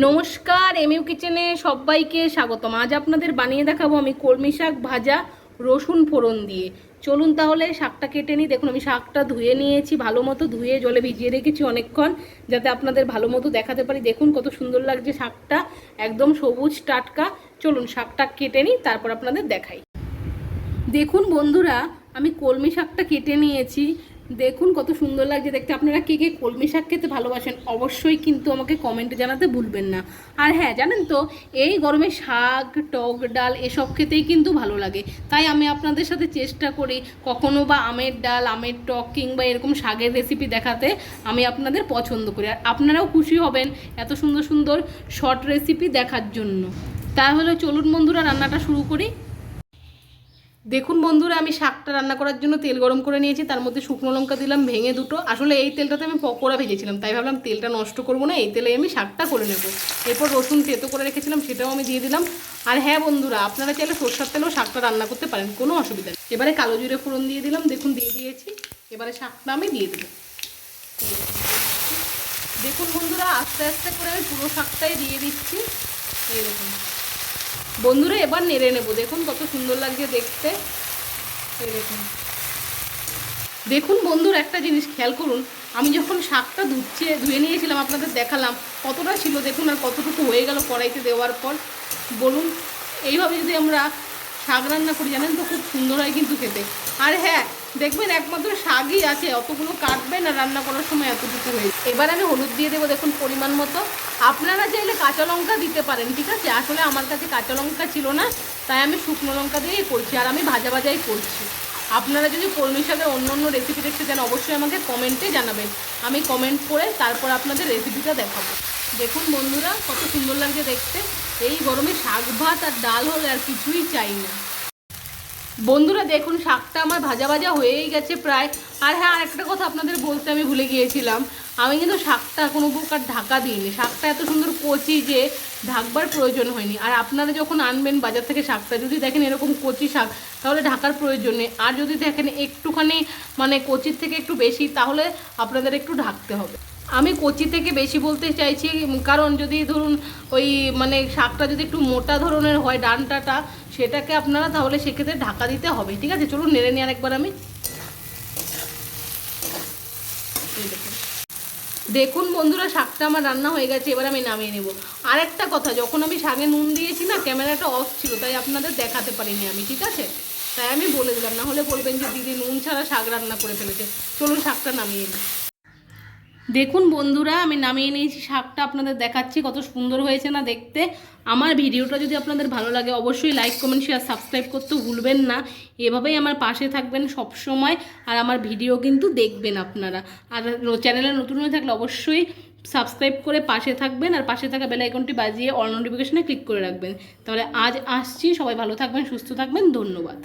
নমস্কার এমইউ কিচেনে সবাইকে স্বাগতম। আজ আপনাদের বানিয়ে দেখাবো আমি কলমি শাক ভাজা রসুন ফোড়ন দিয়ে। চলুন তাহলে শাকটা কেটে নিই। দেখুন, আমি শাকটা ধুয়ে নিয়েছি, ভালো মতো ধুয়ে জলে ভিজিয়ে রেখেছি অনেকক্ষণ, যাতে আপনাদের ভালো মতো দেখাতে পারি। দেখুন, কত সুন্দর লাগছে শাকটা, একদম সবুজ, টাটকা। চলুন শাকটা কেটে নিই, তারপর আপনাদের দেখাই। দেখুন বন্ধুরা, আমি কলমি শাকটা কেটে নিয়েছি। দেখুন কত সুন্দর লাগছে দেখতে। আপনারা কে কে কলমি শাক খেতে ভালোবাসেন অবশ্যই কিন্তু আমাকে কমেন্টে জানাতে ভুলবেন না। আর হ্যাঁ জানেন তো, এই গরমে শাক, টক ডাল এসব খেতেই কিন্তু ভালো লাগে। তাই আমি আপনাদের সাথে চেষ্টা করি কখনো বা আমের ডাল, আমের টক কিংবা এরকম শাকের রেসিপি দেখাতে আমি আপনাদের পছন্দ করি। আর আপনারাও খুশি হবেন এত সুন্দর সুন্দর শর্ট রেসিপি দেখার জন্য। তাহলে চলুন বন্ধুরা, রান্নাটা শুরু করি। দেখুন বন্ধুরা, আমি শাকটা রান্না করার জন্য তেল গরম করে নিয়েছি, তার মধ্যে শুকনো লঙ্কা দিলাম, ভেঙে দুটো। আসলে এই তেলটাতে আমি পকোড়া ভেজেছিলাম, তাই ভাবলাম তেলটা নষ্ট করব না, এই তেলে আমি শাকটা করে নেব। এরপর রসুন তেতো করে রেখেছিলাম, সেটাও আমি দিয়ে দিলাম। আর হ্যাঁ বন্ধুরা, আপনারা চাইলে সর্ষার তেলেও শাকটা রান্না করতে পারেন, কোনো অসুবিধা নেই। এবারে কালো জিরে ফোড়ন দিয়ে দিলাম, দেখুন দিয়ে দিয়েছি, এবারে শাকটা আমি দিয়ে দেবো দেখুন বন্ধুরা, আস্তে আস্তে করে আমি পুরো শাকটাই দিয়ে দিচ্ছি। দেখুন। বন্ধুরা, এবার নেড়ে নেব। দেখুন কত সুন্দর লাগছে দেখতে। দেখুন। দেখুন বন্ধুর, একটা জিনিস খেয়াল করুন, আমি যখন শাকটা ধুচ্ছে, ধুয়ে নিয়েছিলাম, আপনাদের দেখালাম, কতটা ছিল দেখুন আর কতটুকু হয়ে গেল কড়াইতে দেওয়ার পর। বলুন, এইভাবে যদি আমরা শাক রান্না করি, জানেন তো খুব সুন্দর হয় কিন্তু খেতে। আর হ্যাঁ দেখবেন একমাত্র শাকই আছে, অতগুলো কাটবেন আর রান্না করার সময় এতটুকু হয়ে যায়। এবার আমি হলুদ দিয়ে দেবো দেখুন পরিমাণ মতো। আপনারা চাইলে কাঁচা লঙ্কা দিতে পারেন, ঠিক আছে? আসলে আমার কাছে কাঁচা লঙ্কা ছিল না, তাই আমি শুকনো লঙ্কা দিয়েই করছি, আর আমি ভাজা ভাজাই করছি। আপনারা যদি কলমি শাকের অন্য অন্য রেসিপি দেখতে চান, অবশ্যই আমাকে কমেন্টে জানাবেন। আমি কমেন্ট করে তারপর আপনাদের রেসিপিটা দেখাবো। দেখুন বন্ধুরা, কত সুন্দর লাগছে দেখতে। এই গরমে শাক ভাত আর ডাল হলে আর কিছুই চাই না। বন্ধুরা দেখুন, শাকটা আমার ভাজা ভাজা হয়েই গেছে প্রায়। আর হ্যাঁ আরেকটা কথা আপনাদের বলতে আমি ভুলে গিয়েছিলাম। আমি কিন্তু শাকটা কোনো প্রকার ঢাকা দিইনি। শাকটা এত সুন্দর কচি যে ঢাকবার প্রয়োজন হয়নি। আর আপনারা যখন আনবেন বাজার থেকে শাকটা, যদি দেখেন এরকম কচি শাক, তাহলে ঢাকার প্রয়োজন নেই। আর যদি দেখেন একটুখানি মানে কচির থেকে একটু বেশি, তাহলে আপনাদের একটু ঢাকতে হবে। আমি কচি থেকে বেশি বলতে চাইছি, কারণ যদি ধরুন ওই মানে শাকটা যদি একটু মোটা ধরনের হয়, ডানটাটা সেটাকে আপনারা তাহলে সেক্ষেত্রে ঢাকা দিতে হবে, ঠিক আছে? চলুন, নেড়ে নিয়ে আরেকবার আমি। দেখুন। বন্ধুরা, শাকটা আমার রান্না হয়ে গেছে, এবার আমি নামিয়ে নেব। আরেকটা কথা, যখন আমি শাকে নুন দিয়েছি না, ক্যামেরাটা অফ ছিল, তাই আপনাদের দেখাতে পারিনি আমি, ঠিক আছে? তাই আমি বলে দিলাম, না হলে বলবেন যে দিদি নুন ছাড়া শাক রান্না করে ফেলেছে। চলুন, শাকটা নামিয়ে নিই। দেখুন বন্ধুরা, আমি নামিয়ে নিয়েছি শাকটা, আপনাদের দেখাচ্ছি কত সুন্দর হয়েছে না দেখতে। আমার ভিডিওটা যদি আপনাদের ভালো লাগে, অবশ্যই লাইক কমেন্ট শেয়ার সাবস্ক্রাইব করতে ভুলবেন না। এভাবেই আমার পাশে থাকবেন সব সময় আর আমার ভিডিও কিন্তু দেখবেন আপনারা। আর চ্যানেলে নতুন হয়ে থাকলে অবশ্যই সাবস্ক্রাইব করে পাশে থাকবেন, আর পাশে থাকা বেল আইকনটি বাজিয়ে অল নোটিফিকেশনে ক্লিক করে রাখবেন। তাহলে আজ আসছি, সবাই ভালো থাকবেন, সুস্থ থাকবেন, ধন্যবাদ।